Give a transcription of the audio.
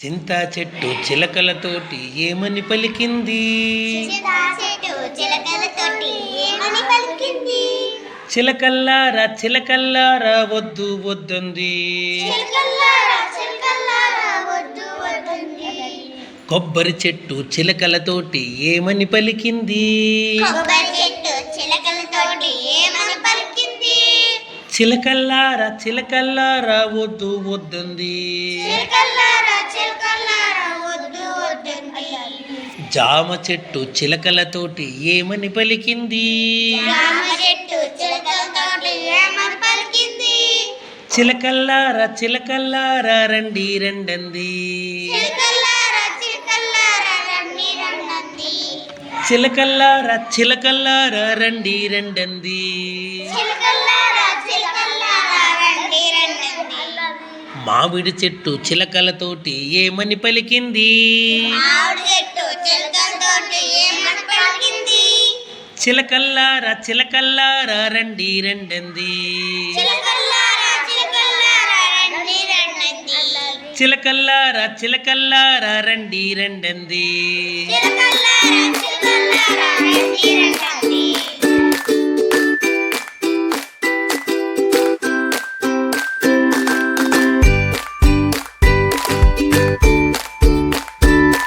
చింతా చెట్టు చిలకలతోటి ఏమని పలికింది? చిలకల్లారా చిలకల్లారా వద్దు వద్దంది. చిలకల్లారా చిలకల్లారా వద్దు వద్దంది. కొబ్బరి చెట్టు చిలకలతోటి ఏమని పలికింది? కొబ్బరి చెట్టు చిలకలతోటి ఏమని పలికింది? చిలకల్లారా చిలకల్లారా వద్దు వద్దంది. జామ చెట్టు చిలకలతోటి ఏమని పలికింది? చిలకల్లారా చిలకల్లారా రండి రెండంది. చిలకల్లారా చిలకల్లారా రండి రండి చిలకల్లారా చిలకల్లారా రండి రెండంది. మామిడి చెట్టు చిలకలతోటి ఏమని పలికింది? చిలకల్లారా చిలకల్లారా రండి రెండంది. చిలకల్లారా చిలకల్లారా రండి రండి చిలకల్లారా చిలకల్లారా రండి రెండంది.